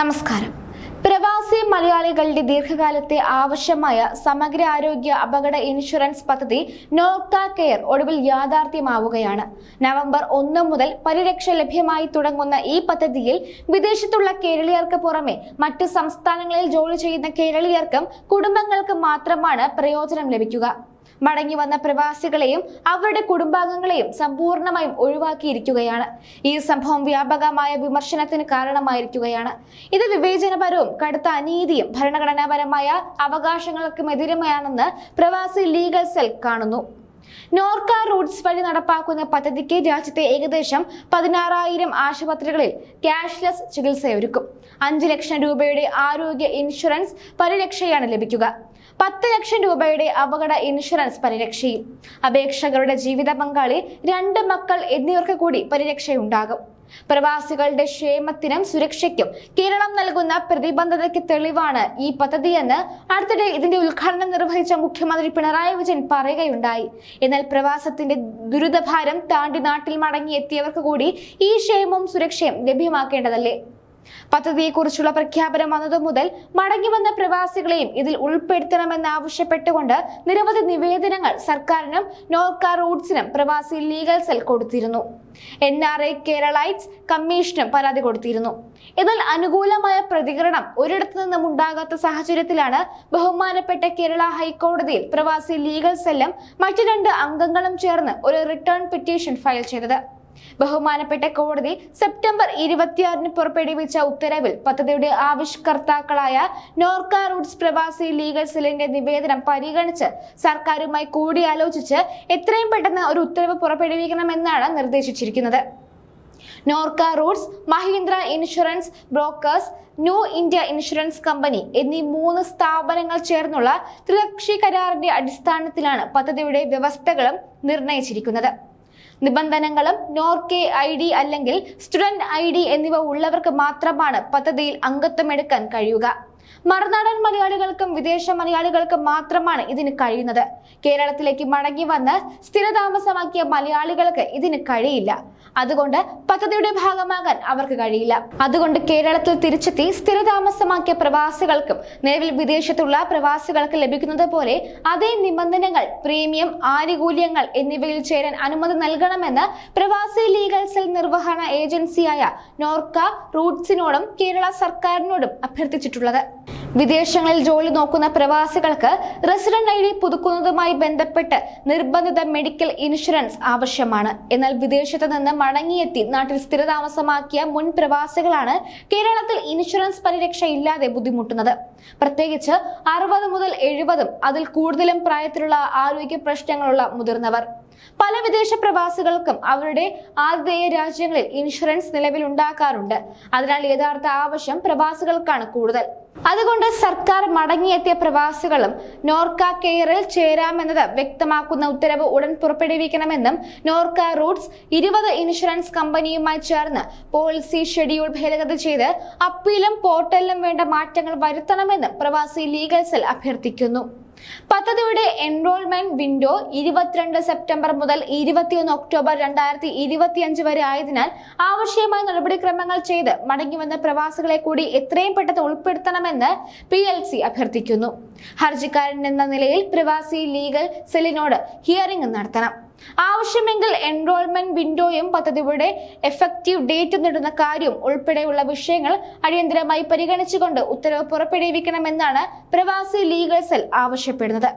നമസ്കാരം. പ്രവാസി മലയാളികളുടെ ദീർഘകാലത്തെ ആവശ്യമായ സമഗ്ര ആരോഗ്യ അപകട ഇൻഷുറൻസ് പദ്ധതി നോക്ക കെയർ ഒടുവിൽ യാഥാർത്ഥ്യമാവുകയാണ്. നവംബർ ഒന്ന് മുതൽ പരിരക്ഷ ലഭ്യമായി തുടങ്ങുന്ന ഈ പദ്ധതിയിൽ വിദേശത്തുള്ള കേരളീയർക്ക് പുറമെ മറ്റ് സംസ്ഥാനങ്ങളിൽ ജോലി ചെയ്യുന്ന കേരളീയർക്കും കുടുംബങ്ങൾക്കും മാത്രമാണ് പ്രയോജനം ലഭിക്കുക. മടങ്ങി വന്ന പ്രവാസികളെയും അവരുടെ കുടുംബാംഗങ്ങളെയും സമ്പൂർണമായും ഒഴിവാക്കിയിരിക്കുകയാണ്. ഈ സംഭവം വ്യാപകമായ വിമർശനത്തിന് കാരണമായിരിക്കുകയാണ്. ഇത് വിവേചനപരവും കടുത്ത അനീതിയും ഭരണഘടനാപരമായ അവകാശങ്ങൾക്കും എതിരുമാണെന്ന് പ്രവാസി ലീഗൽ സെൽ കാണുന്നു. നോർക്ക റൂട്ട്സ് വഴി നടപ്പാക്കുന്ന പദ്ധതിക്ക് രാജ്യത്തെ ഏകദേശം പതിനാറായിരം ആശുപത്രികളിൽ ക്യാഷ്ലെസ് ചികിത്സയൊരുക്കും. അഞ്ച് ലക്ഷം രൂപയുടെ ആരോഗ്യ ഇൻഷുറൻസ് പരിരക്ഷയാണ് ലഭിക്കുക. പത്ത് ലക്ഷം രൂപയുടെ അപകട ഇൻഷുറൻസ് പരിരക്ഷയും. അപേക്ഷകരുടെ ജീവിത പങ്കാളി രണ്ട് മക്കൾ എന്നിവർക്ക് കൂടി പരിരക്ഷയുണ്ടാകും. പ്രവാസികളുടെ ക്ഷേമത്തിനും സുരക്ഷയ്ക്കും കേരളം നൽകുന്ന പ്രതിബദ്ധതയ്ക്ക് തെളിവാണ് ഈ പദ്ധതിയെന്ന് അടുത്തിടെ ഇതിന്റെ ഉദ്ഘാടനം നിർവഹിച്ച മുഖ്യമന്ത്രി പിണറായി വിജയൻ പറയുകയുണ്ടായി. എന്നാൽ പ്രവാസത്തിന്റെ ദുരിതഭാരം താണ്ടി നാട്ടിൽ മടങ്ങിയെത്തിയവർക്ക് കൂടി ഈ ക്ഷേമവും സുരക്ഷയും ലഭ്യമാക്കേണ്ടതല്ലേ? പദ്ധതിയെക്കുറിച്ചുള്ള പ്രഖ്യാപനം വന്നതു മുതൽ മടങ്ങിവന്ന പ്രവാസികളെയും ഇതിൽ ഉൾപ്പെടുത്തണമെന്നാവശ്യപ്പെട്ടുകൊണ്ട് നിരവധി നിവേദനങ്ങൾ സർക്കാരിനും നോർക്ക റൂട്ട്സിനും പ്രവാസി ലീഗൽ സെൽ കൊടുത്തിരുന്നു. എൻ ആർ ഐ കേരളൈറ്റ്സ് കമ്മീഷനും പരാതി കൊടുത്തിരുന്നു. എന്നാൽ അനുകൂലമായ പ്രതികരണം ഒരിടത്തു നിന്നും ഉണ്ടാകാത്ത സാഹചര്യത്തിലാണ് ബഹുമാനപ്പെട്ട കേരള ഹൈക്കോടതിയിൽ പ്രവാസി ലീഗൽ സെല്ലും മറ്റു രണ്ട് അംഗങ്ങളും ചേർന്ന് ഒരു റിട്ടേൺ പെറ്റീഷൻ ഫയൽ ചെയ്തത്. ബഹുമാനപ്പെട്ട കോടതി സെപ്റ്റംബർ ഇരുപത്തിയാറിന് പുറപ്പെടുവിച്ച ഉത്തരവിൽ പദ്ധതിയുടെ ആവിഷ്കർത്താക്കളായ നോർക്ക റൂട്ട്സ് പ്രവാസി ലീഗൽ സെല്ലിന്റെ നിവേദനം പരിഗണിച്ച് സർക്കാരുമായി കൂടിയാലോചിച്ച് എത്രയും പെട്ടെന്ന് ഒരു ഉത്തരവ് പുറപ്പെടുവിക്കണമെന്നാണ് നിർദ്ദേശിച്ചിരിക്കുന്നത്. Norka roots Mahindra insurance brokers new India insurance company എന്നീ മൂന്ന് സ്ഥാപനങ്ങൾ ചേർന്നുള്ള ത്രികക്ഷി കരാറിന്റെ അടിസ്ഥാനത്തിലാണ് പദ്ധതിയുടെ വ്യവസ്ഥകളും നിർണയിച്ചിരിക്കുന്നത്. നിബന്ധനകളും നോർക്കെ ഐ ഡി അല്ലെങ്കിൽ സ്റ്റുഡന്റ് ഐ ഡി എന്നിവ ഉള്ളവർക്ക് മാത്രമാണ് പദ്ധതിയിൽ അംഗത്വം എടുക്കാൻ കഴിയുക. മറുനാടൻ മലയാളികൾക്കും വിദേശ മലയാളികൾക്കും മാത്രമാണ് ഇതിന് കഴിയുന്നത്. കേരളത്തിലേക്ക് മടങ്ങി വന്ന് സ്ഥിരതാമസമാക്കിയ മലയാളികൾക്ക് ഇതിന് കഴിയില്ല. അതുകൊണ്ട് പദ്ധതിയുടെ ഭാഗമാകാൻ അവർക്ക് കഴിയില്ല. അതുകൊണ്ട് കേരളത്തിൽ തിരിച്ചെത്തി സ്ഥിരതാമസമാക്കിയ പ്രവാസികൾക്കും നിലവിൽ വിദേശത്തുള്ള പ്രവാസികൾക്ക് ലഭിക്കുന്നത് പോലെ അതേ നിബന്ധനകൾ പ്രീമിയം ആനുകൂല്യങ്ങൾ എന്നിവയിൽ ചേരാൻ അനുമതി നൽകണമെന്ന് പ്രവാസി ലീഗൽ സെൽ നിർവഹണ ഏജൻസിയായ നോർക്ക റൂട്ട്സിനോടും കേരള സർക്കാരിനോടും അഭ്യർത്ഥിച്ചിട്ടുള്ളത്. വിദേശങ്ങളിൽ ജോലി നോക്കുന്ന പ്രവാസികൾക്ക് റെസിഡന്റ് ഐ ഡി പുതുക്കുന്നതുമായി ബന്ധപ്പെട്ട് നിർബന്ധിത മെഡിക്കൽ ഇൻഷുറൻസ് ആവശ്യമാണ്. എന്നാൽ വിദേശത്ത് നിന്ന് മടങ്ങിയെത്തി നാട്ടിൽ സ്ഥിരതാമസമാക്കിയ മുൻ പ്രവാസികളാണ് കേരളത്തിൽ ഇൻഷുറൻസ് പരിരക്ഷ ഇല്ലാതെ ബുദ്ധിമുട്ടുന്നത്. പ്രത്യേകിച്ച് അറുപത് മുതൽ എഴുപതും അതിൽ കൂടുതലും പ്രായത്തിലുള്ള ആരോഗ്യ പ്രശ്നങ്ങളുള്ള മുതിർന്നവർ. പല വിദേശ പ്രവാസികൾക്കും അവരുടെ ആതിഥേയ രാജ്യങ്ങളിൽ ഇൻഷുറൻസ് നിലവിൽ ഉണ്ടാക്കാറുണ്ട്. അതിനാൽ യഥാർത്ഥ ആവശ്യം പ്രവാസികൾക്കാണ് കൂടുതൽ. അതുകൊണ്ട് സർക്കാർ മടങ്ങിയെത്തിയ പ്രവാസികളും നോർക്ക കെയറിൽ ചേരാമെന്നത് വ്യക്തമാക്കുന്ന ഉത്തരവ് ഉടൻ പുറപ്പെടുവിക്കണമെന്നും നോർക്ക റൂട്ട്സ് ഇരുപത് ഇൻഷുറൻസ് കമ്പനിയുമായി ചേർന്ന് പോളിസി ഷെഡ്യൂൾ ഭേദഗതി ചെയ്ത് അപ്പീലും പോർട്ടലിലും വേണ്ട മാറ്റങ്ങൾ വരുത്തണമെന്നും പ്രവാസി ലീഗൽ സെൽ അഭ്യർത്ഥിക്കുന്നു പദ്ധതിയുടെ എൻറോൾമെന്റ് വിൻഡോ ഇരുപത്തിരണ്ട് സെപ്റ്റംബർ മുതൽ ഇരുപത്തിയൊന്ന് ഒക്ടോബർ രണ്ടായിരത്തി ഇരുപത്തിയഞ്ച് വരെ ആയതിനാൽ ആവശ്യമായ നടപടിക്രമങ്ങൾ ചെയ്ത് മടങ്ങിവന്ന പ്രവാസികളെ കൂടി എത്രയും പെട്ടെന്ന് ഉൾപ്പെടുത്തണമെന്ന് പി എൽ സി അഭ്യർത്ഥിക്കുന്നു. ഹർജിക്കാരൻ എന്ന നിലയിൽ പ്രവാസി ലീഗൽ സെല്ലിനോട് ഹിയറിംഗ് നടത്തണം. ആവശ്യമെങ്കിൽ എൻറോൾമെന്റ് വിൻഡോയും പദ്ധതിയുടെ എഫക്റ്റീവ് ഡേറ്റ് നേടുന്ന കാര്യം ഉൾപ്പെടെയുള്ള വിഷയങ്ങൾ അടിയന്തരമായി പരിഗണിച്ചുകൊണ്ട് ഉത്തരവ് പുറപ്പെടുവിക്കണമെന്നാണ് പ്രവാസി ലീഗൽ സെൽ ആവശ്യപ്പെടുന്നത്